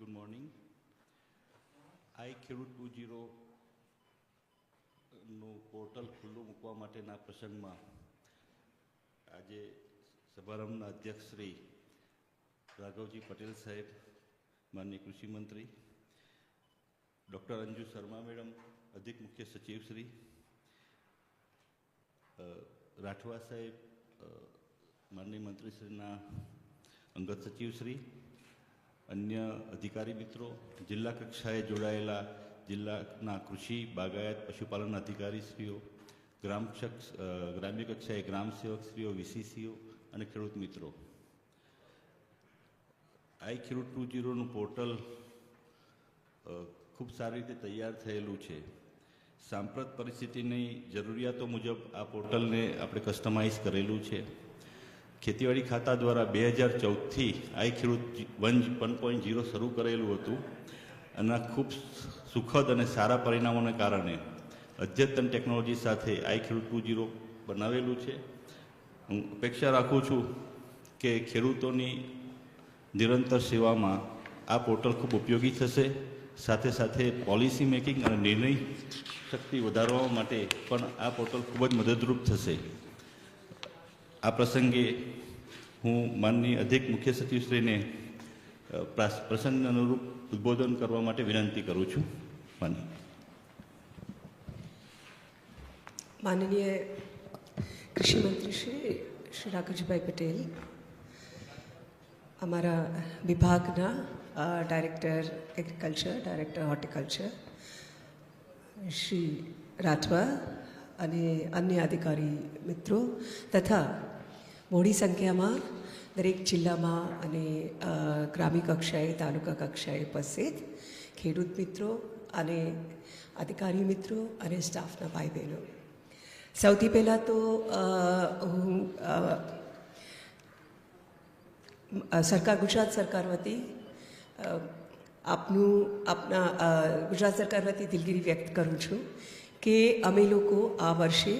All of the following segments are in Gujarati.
ગુડ મોર્નિંગ આઈ ખેડૂત ટુ જીરો નું પોર્ટલ ખુલ્લું મૂકવા માટેના પ્રસંગમાં આજે સમારંભના અધ્યક્ષ શ્રી રાઘવજી પટેલ સાહેબ, માનનીય કૃષિમંત્રી ડૉક્ટર અંજુ શર્મા મેડમ, અધિક મુખ્ય સચિવ શ્રી રાઠવા સાહેબ માનનીય મંત્રીશ્રીના અંગત સચિવશ્રી અન્ય અધિકારી મિત્રો, જિલ્લા કક્ષાએ જોડાયેલા જિલ્લાના કૃષિ, બાગાયત, પશુપાલન અધિકારીશ્રીઓ, ગ્રામ ગ્રામ્ય કક્ષાએ ગ્રામ સેવકશ્રીઓ, વીસીસીઓ અને ખેડૂત મિત્રો. આઈ ખેડૂત ટુ જીરોનું પોર્ટલ ખૂબ સારી રીતે તૈયાર થયેલું છે. સાંપ્રત પરિસ્થિતિની જરૂરિયાતો મુજબ આ પોર્ટલને આપણે કસ્ટમાઇઝ કરેલું છે. ખેતીવાડી ખાતા દ્વારા બે હજાર ચૌદથી આઈ ખેડૂત વન વન પોઈન્ટ ઝીરો શરૂ કરેલું હતું અને ખૂબ સુખદ અને સારા પરિણામોને કારણે અદ્યતન ટેકનોલોજી સાથે આઈ ખેડૂત ટુ ઝીરો બનાવેલું છે. હું અપેક્ષા રાખું છું કે ખેડૂતોની નિરંતર સેવામાં આ પોર્ટલ ખૂબ ઉપયોગી થશે. સાથે સાથે પોલિસી મેકિંગ અને નિર્ણય શક્તિ વધારવા માટે પણ આ પોર્ટલ ખૂબ જ મદદરૂપ થશે. આ પ્રસંગે હું માનની અધિક મુખ્ય સચિવશ્રીને પ્રસંગ અનુરૂપ ઉદ્બોધન કરવા માટે વિનંતી કરું છું. માની માનનીય કૃષિ મંત્રી શ્રી શ્રી રાકેશભાઈ પટેલ, અમારા વિભાગના director agriculture, director horticulture, Shri Rathwa અને અન્ય અધિકારી મિત્રો તથા મોટી સંખ્યામાં દરેક જિલ્લામાં અને ગ્રામ્ય કક્ષાએ, તાલુકા કક્ષાએ ઉપસ્થિત ખેડૂત મિત્રો અને અધિકારી મિત્રો અને સ્ટાફના ભાઈ બહેનો સૌથી પહેલાં તો હું સરકાર, ગુજરાત સરકાર વતી આપનું, આપના ગુજરાત સરકાર વતી દિલગીરી વ્યક્ત કરું છું કે અમે લોકો આ વર્ષે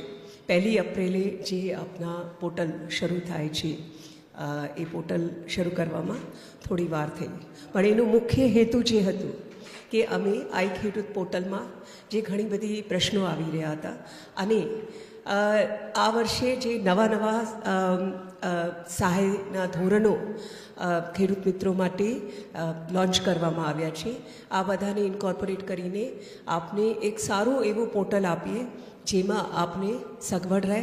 પહેલી એપ્રિલે જે આપના પોર્ટલ શરૂ થાય છે એ પોર્ટલ શરૂ કરવામાં થોડી વાર થઈ. પણ એનું મુખ્ય હેતુ જે હતું કે અમે આઈ ખેડૂત પોર્ટલમાં જે ઘણી બધી પ્રશ્નો આવી રહ્યા હતા અને આ વર્ષે જે નવા નવા સહાયના ધોરણો ખેડૂત મિત્રો માટે લોન્ચ કરવામાં આવ્યા છે. આ બધાને ઇન્કોર્પોરેટ કરીને આપને એક સારું એવું પોર્ટલ આપીએ જેમાં આપને સગવડ રહે,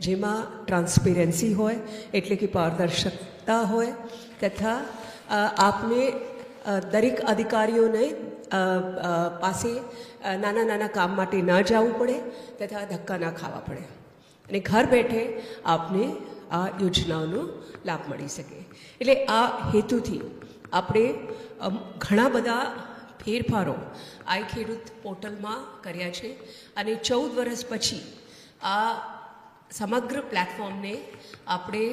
જેમાં ટ્રાન્સપેરન્સી હોય, એટલે કે પારદર્શકતા હોય, તથા આપને દરેક અધિકારીઓને પાસે નાના નાના કામ માટે ન જવું પડે, તથા ધક્કા ના ખાવા પડે. અને ઘર બેઠે આપને આ યોજનાઓનો લાભ મળી શકે. એટલે આ હેતુથી આપણે ઘણા બધા ફેરફારો આઈ ખેડૂત પોર્ટલમાં કર્યા છે અને ચૌદ વર્ષ પછી આ સમગ્ર પ્લેટફોર્મને આપણે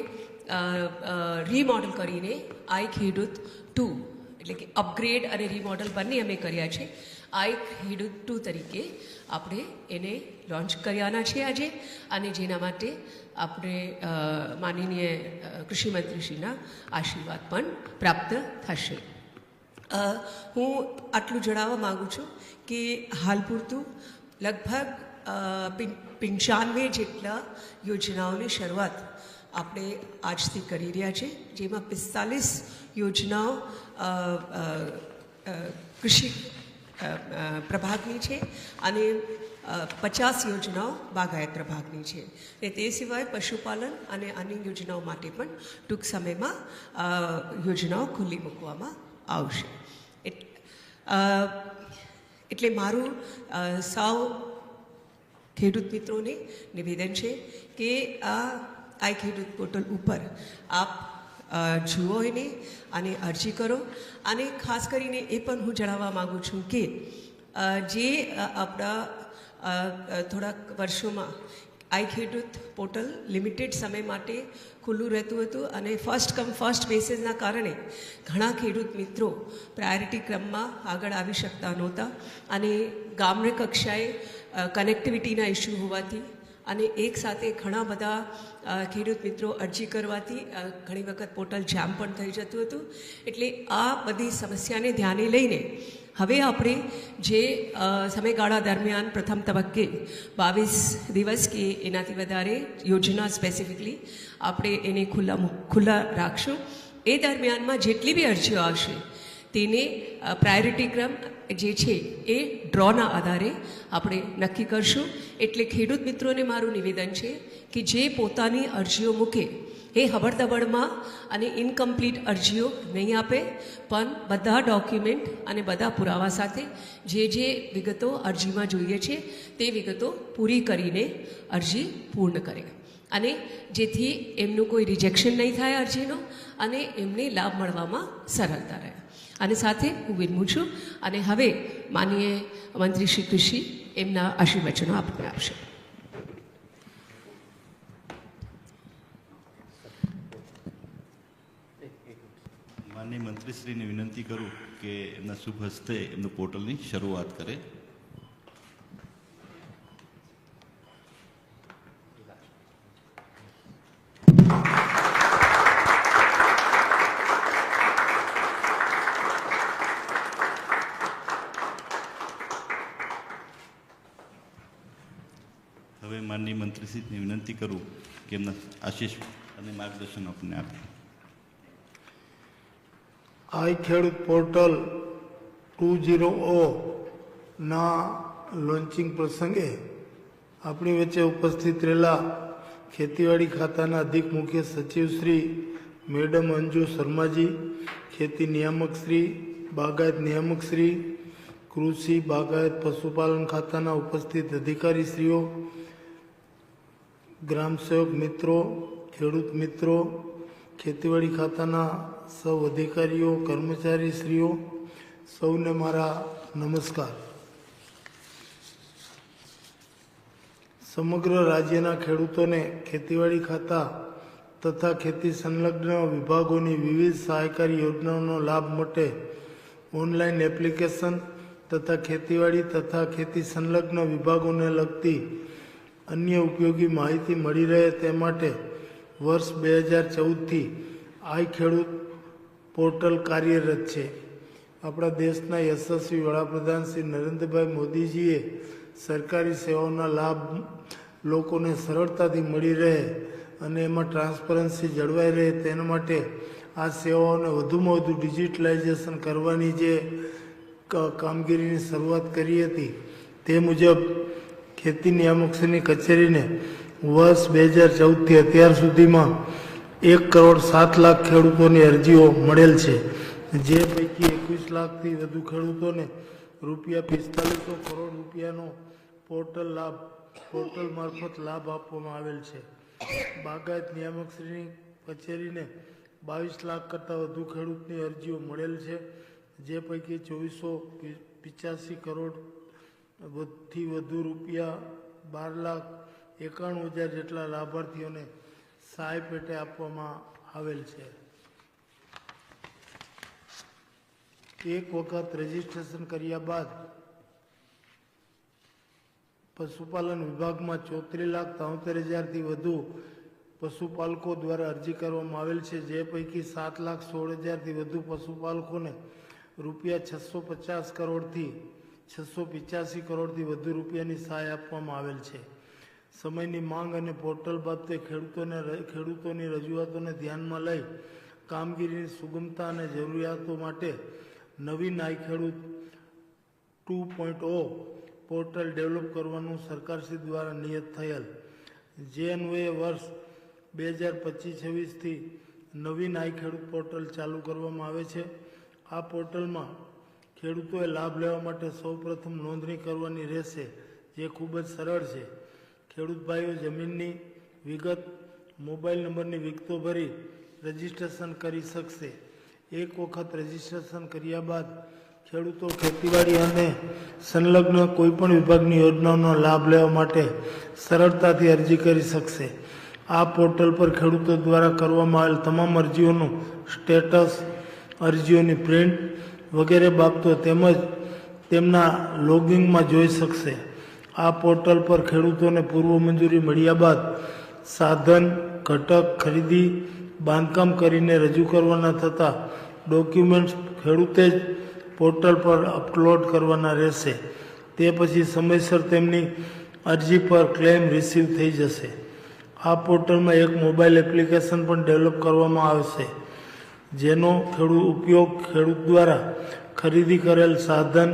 રીમોડલ કરીને આઈ ખેડૂત ટુ, એટલે કે અપગ્રેડ અને રીમોડલ બંને અમે કર્યા છે. આઈ ખેડૂત ટુ તરીકે આપણે એને લોન્ચ કર્યાના છે આજે અને જેના માટે આપણે માનનીય કૃષિમંત્રીશ્રીના આશીર્વાદ પણ પ્રાપ્ત થશે. હું આટલું જણાવવા માગું છું કે હાલ પૂરતું લગભગ પંચાનવે જેટલા યોજનાઓની શરૂઆત આપણે આજથી કરી રહ્યા છે જેમાં પિસ્તાલીસ યોજનાઓ કૃષિ પ્રભાગની છે અને પચાસ યોજનાઓ બાગાયત પ્રભાગની છે. ને તે સિવાય પશુપાલન અને અન્ય યોજનાઓ માટે પણ ટૂંક સમયમાં યોજનાઓ ખુલ્લી મૂકવામાં આવશે. એટ- એટલે મારું સાવ ખેડૂત મિત્રોને નિવેદન છે કે આ આઈ ખેડૂત પોર્ટલ ઉપર આપ જુઓ એને અને અરજી કરો. અને ખાસ કરીને એ પણ હું જણાવવા માગું છું કે જે આપણા થોડાક વર્ષોમાં આઈ ખેડૂત પોર્ટલ લિમિટેડ સમય માટે ખુલ્લું રહેતું હતું અને ફર્સ્ટ કમ ફર્સ્ટ બેસિસના કારણે ઘણા ખેડૂત મિત્રો પ્રાયોરિટી ક્રમમાં આગળ આવી શકતા નહોતા અને ગામડે કક્ષાએ કનેક્ટિવિટીના ઇસ્યુ હોવાથી અને એક સાથે ઘણા બધા ખેડૂત મિત્રો અરજી કરવાથી ઘણી વખત પોર્ટલ જામ પણ થઈ જતું હતું. એટલે આ બધી સમસ્યાને ધ્યાને લઈને હવે આપણે જે સમયગાળા દરમિયાન પ્રથમ તબક્કે બાવીસ દિવસ કે એનાથી વધારે યોજના સ્પેસિફિકલી આપણે એને ખુલ્લા ખુલ્લા રાખશું. એ દરમિયાનમાં જેટલી બી અરજીઓ આવશે, તેને પ્રાયોરિટી ક્રમ જે છે એ ડ્રોના આધારે આપણે નક્કી કરશું. એટલે ખેડૂત મિત્રોને મારું નિવેદન છે કે જે પોતાની અરજીઓ મૂકે એ હબડતબડમાં અને ઇનકમ્પ્લીટ અરજીઓ નહીં આપે, પણ બધા ડોક્યુમેન્ટ અને બધા પુરાવા સાથે જે જે વિગતો અરજીમાં જોઈએ છે, તે વિગતો પૂરી કરીને અરજી પૂર્ણ કરે. અને જેથી એમનું કોઈ રિજેક્શન નહીં થાય અરજીનો અને એમને લાભ મળવામાં સરળતા રહે. અને સાથે હું વિનમું છું અને હવે માનીય મંત્રી શ્રી કૃષિ એમના આશીર્વચનો આપને આપશે. માનનીય મંત્રીશ્રીને વિનંતી કરું કે એમના શુભ હસ્તે એમનું પોર્ટલની શરૂઆત કરે હવે માનનીય મંત્રીશ્રીને વિનંતી કરું કે એમના આશીષ અને માર્ગદર્શન આપને આપે. આઈ ખેડૂત પોર્ટલ ટુ ઝીરો ઓ ના લોન્ચિંગ પ્રસંગે આપણી વચ્ચે ઉપસ્થિત રહેલા ખેતીવાડી ખાતાના અધિક મુખ્ય સચિવ શ્રી મેડમ અંજુ શર્માજી, ખેતી નિયામક શ્રી, બાગાયત નિયામક શ્રી, કૃષિ બાગાયત પશુપાલન ખાતાના ઉપસ્થિત અધિકારીશ્રીઓ ગ્રામ સેવક મિત્રો, ખેડૂત મિત્રો, ખેતીવાડી ખાતાના સૌ અધિકારીઓ, કર્મચારીશ્રીઓ, સૌને મારા નમસ્કાર. સમગ્ર રાજ્યના ખેડૂતોને ખેતીવાડી ખાતા તથા ખેતી સંલગ્ન વિભાગોની વિવિધ સહાયકારી યોજનાઓનો લાભ માટે ઓનલાઈન એપ્લિકેશન તથા ખેતીવાડી તથા ખેતી સંલગ્ન વિભાગોને લગતી અન્ય ઉપયોગી માહિતી મળી રહે તે માટે વર્ષ બે હજાર ચૌદથી આઈ ખેડૂત પોર્ટલ કાર્યરત છે. આપણા દેશના યશસ્વી વડાપ્રધાન શ્રી નરેન્દ્રભાઈ મોદીજીએ સરકારી સેવાઓના લાભ લોકોને સરળતાથી મળી રહે અને એમાં ટ્રાન્સપરન્સી જળવાઈ રહે તેના માટે આ સેવાઓને વધુમાં વધુ ડિજિટલાઇઝેશન કરવાની જે કામગીરીની શરૂઆત કરી હતી તે મુજબ ખેતી નિયામકશ્રીની કચેરીને વર્ષ બે હજાર ચૌદથી અત્યાર સુધીમાં એક કરોડ સાત લાખ ખેડૂતોની અરજીઓ મળેલ છે. જે પૈકી એકવીસ લાખથી વધુ ખેડૂતોને રૂપિયા પિસ્તાલીસો કરોડ રૂપિયાનો પોર્ટલ લાભ, પોર્ટલ મારફત લાભ આપવામાં આવેલ છે. બાગાયત નિયામકશ્રીની કચેરીને બાવીસ લાખ કરતાં વધુ ખેડૂતની અરજીઓ મળેલ છે. જે પૈકી ચોવીસો પિચાસી કરોડ થી વધુ રૂપિયા બાર લાખ એકાણું હજાર જેટલા લાભાર્થીઓને સહાય પેટે આપવામાં આવેલ છે. એક વખત રજીસ્ટ્રેશન કર્યા બાદ પશુપાલન વિભાગમાં ચોત્રીસ લાખ તોતેર હજારથી વધુ પશુપાલકો દ્વારા અરજી કરવામાં આવેલ છે. જે પૈકી સાત લાખ સોળ હજારથી વધુ પશુપાલકોને રૂપિયા છસો પચાસ કરોડથી છસો પિચ્યાસી કરોડથી વધુ રૂપિયાની સહાય આપવામાં આવેલ છે. સમયની માંગ અને પોર્ટલ બાબતે ખેડૂતોને ખેડૂતોની રજૂઆતોને ધ્યાનમાં લઈ કામગીરીની સુગમતા અને જરૂરિયાતો માટે નવીન નાય ખેડૂત two point O portal develop કરવાનું સરકારશ્રી દ્વારા નિયત થયેલ. જે અન્વયે વર્ષ બે હજાર પચીસ છવ્વીસથી નવી નાય ખેડૂત પોર્ટલ ચાલુ કરવામાં આવે છે. આ પોર્ટલમાં ખેડૂતોએ લાભ લેવા માટે સૌપ્રથમ નોંધણી કરવાની રહેશે, જે ખૂબ જ સરળ છે. ખેડૂત ભાઈઓ, જમીનની વિગત, મોબાઈલ નંબરની વિગતો ભરી રજીસ્ટ્રેશન કરી શકશે. એક વખત રજીસ્ટ્રેશન કર્યા બાદ ખેડૂતો ખેતીવાડી અને સંલગ્ન કોઈપણ વિભાગની યોજનાઓનો લાભ લેવા માટે સરળતાથી અરજી કરી શકશે. આ પોર્ટલ પર ખેડૂતો દ્વારા કરવામાં આવેલ તમામ અરજીઓનું સ્ટેટસ, અરજીઓની પ્રિન્ટ વગેરે બાબતો તેમજ તેમના લોગિંગમાં જોઈ શકશે. આ પોર્ટલ પર ખેડૂતોને પૂર્વ મંજૂરી મળ્યા બાદ સાધન, ઘટક ખરીદી, બાંધકામ કરીને રજૂ કરવાના થતા ડોક્યુમેન્ટ્સ ખેડૂતે જ પોર્ટલ પર અપલોડ કરવાના રહેશે. તે પછી સમયસર તેમની અરજી પર ક્લેમ રિસીવ થઈ જશે. આ પોર્ટલમાં એક મોબાઈલ એપ્લિકેશન પણ ડેવલપ કરવામાં આવશે. જેનો ખેડૂત ઉપયોગ ખેડૂત દ્વારા ખરીદી કરેલ સાધન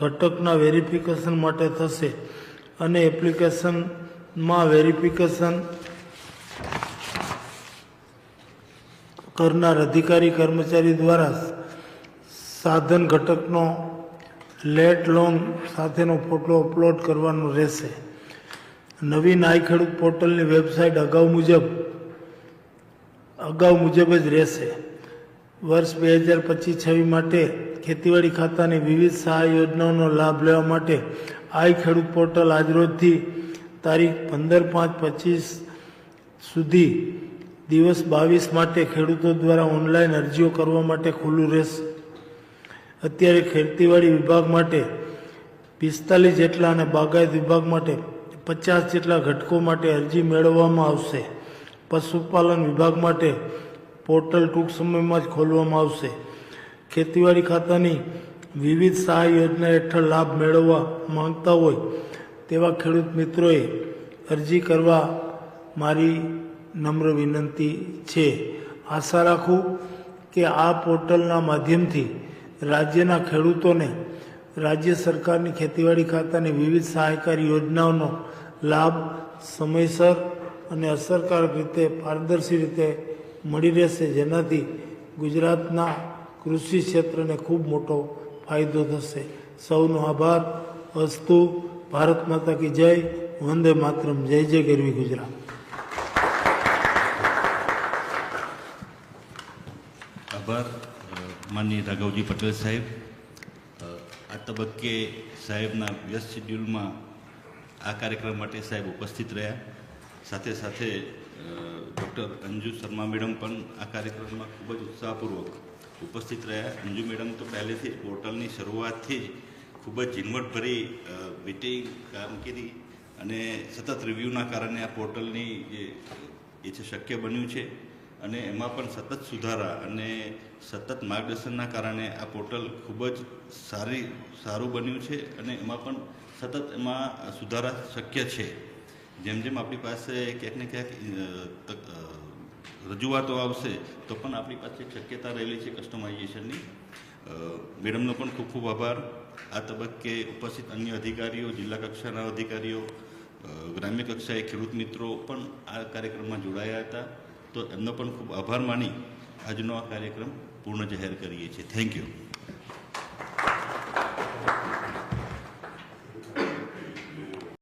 ઘટકના વેરિફિકેશન માટે થશે અને એપ્લિકેશનમાં વેરિફિકેશન કરનાર અધિકારી કર્મચારી દ્વારા સાધન ઘટકનો લેટ લોંગ સાથેનો ફોટો અપલોડ કરવાનો રહેશે. નવીન નાય ખેડૂત પોર્ટલની વેબસાઇટ અગાઉ મુજબ અગાઉ મુજબ જ રહેશે. વર્ષ બે હજાર પચીસ છવ્વીસ માટે ખેતીવાડી ખાતાની વિવિધ સહાય યોજનાઓનો લાભ લેવા માટે આઈ ખેડૂત પોર્ટલ આજરોજથી તારીખ પંદર પાંચ પચીસ સુધી દિવસ બાવીસ માટે ખેડૂતો દ્વારા ઓનલાઈન અરજીઓ કરવા માટે ખુલ્લું રહેશે. અત્યારે ખેતીવાડી વિભાગ માટે પિસ્તાલીસ જેટલા અને બાગાયત વિભાગ માટે પચાસ જેટલા ઘટકો માટે અરજી મેળવવામાં આવશે. પશુપાલન વિભાગ માટે પોર્ટલ ટૂંક સમયમાં જ ખોલવામાં આવશે. ખેતીવાડી ખાતાની વિવિધ સહાય યોજના હેઠળ લાભ મેળવવા માંગતા હોય તેવા ખેડૂત મિત્રોએ અરજી કરવા મારી નમ્ર વિનંતી છે. આશા રાખું કે આ પોર્ટલના માધ્યમથી રાજ્યના ખેડૂતોને રાજ્ય સરકારની ખેતીવાડી ખાતાની વિવિધ સહાયકારી યોજનાઓનો લાભ સમયસર અને અસરકારક રીતે પારદર્શી રીતે મળી રહેશે. જેનાથી ગુજરાતના કૃષિ ક્ષેત્રને ખૂબ મોટો ફાયદો થશે. સૌનો આભાર. અસ્તુ. ભારત માતા કી જય. વંદે માતરમ. જય જય ગરવી ગુજરાત. આભાર. માનની રાઘવજી પટેલ સાહેબ. આ તબક્કે સાહેબના વ્યસ્ત શેડ્યુલમાં આ કાર્યક્રમ માટે સાહેબ ઉપસ્થિત રહ્યા. સાથે સાથે ડૉક્ટર અંજુ શર્મા મેડમ પણ આ કાર્યક્રમમાં ખૂબ જ ઉત્સાહપૂર્વક ઉપસ્થિત રહ્યા. અંજુ મેડમ તો પહેલેથી જ પોર્ટલની શરૂઆતથી જ ખૂબ જ ઝીણવટભરી વીટી કામગીરી અને સતત રિવ્યૂના કારણે આ પોર્ટલની જે, એ છે, શક્ય બન્યું છે અને એમાં પણ સતત સુધારા અને સતત માર્ગદર્શનના કારણે આ પોર્ટલ ખૂબ જ સારી, સારું બન્યું છે અને એમાં પણ સતત એમાં સુધારા શક્ય છે. જેમ જેમ આપણી પાસે ક્યાંક ને ક્યાંક રજૂઆતો આવશે, તો પણ આપણી પાસે શક્યતા રહેલી છે કસ્ટમાઇઝેશનની. મેડમનો પણ ખૂબ ખૂબ આભાર. આ તબક્કે ઉપસ્થિત અન્ય અધિકારીઓ, જિલ્લા કક્ષાના અધિકારીઓ ગ્રામ્ય કક્ષાએ ખેડૂત મિત્રો પણ આ કાર્યક્રમમાં જોડાયા હતા. તો એમનો પણ ખૂબ આભાર માની આજનો આ કાર્યક્રમ પૂર્ણ જાહેર કરીએ છીએ. Thank you